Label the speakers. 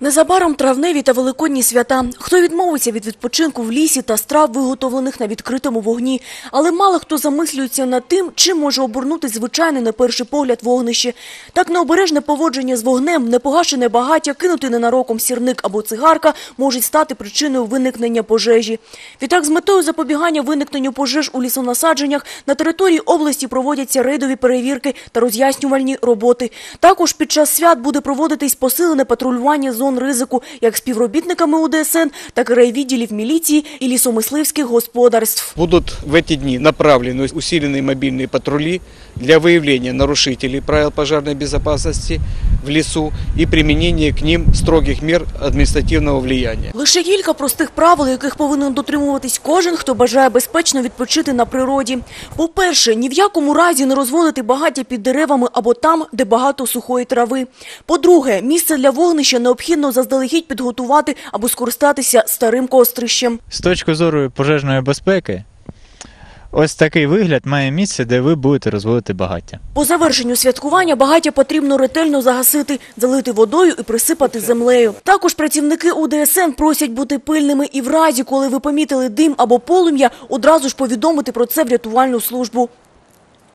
Speaker 1: Незабаром травневі та великодні свята. Хто відмовиться від відпочинку в лісі та страв, виготовлених на відкритому вогні. Але мало хто замислюється над тим, чим може обернути звичайне на перший погляд вогнище. Так необережне поводження з вогнем, непогашене багаття, кинути ненароком сірник або цигарка можуть стати причиною виникнення пожежі. Відтак, з метою запобігання виникненню пожеж у лісонасадженнях на території області проводяться рейдові перевірки та роз'яснювальні роботи. Також під час свят буде проводитись посилене патрулювання зон ризику як співробітниками УДСН, так і райвідділів міліції і лісомисливських господарств.
Speaker 2: Будут в эти дни направлены усиленные мобильные патрули для выявления нарушителей правил пожарной безопасности в лесу и применения к ним строгих мер административного влияния.
Speaker 1: Лише кілька простих правил, яких повинен дотримуватись кожен, хто бажає безпечно відпочити на природі. По-перше, ні в якому разі не розводити багаття під деревами або там, де багато сухої трави. По-друге, місце для вогнища необхідно заздалегідь підготувати або скористатися старим кострищем.
Speaker 3: З точки зору пожежної безпеки, ось такий вигляд має місце, де ви будете розводити багаття.
Speaker 1: По завершенню святкування багаття потрібно ретельно загасити, залити водою і присипати землею. Також працівники УДСН просять бути пильними і в разі, коли ви помітили дим або полум'я, одразу ж повідомити про це в рятувальну службу.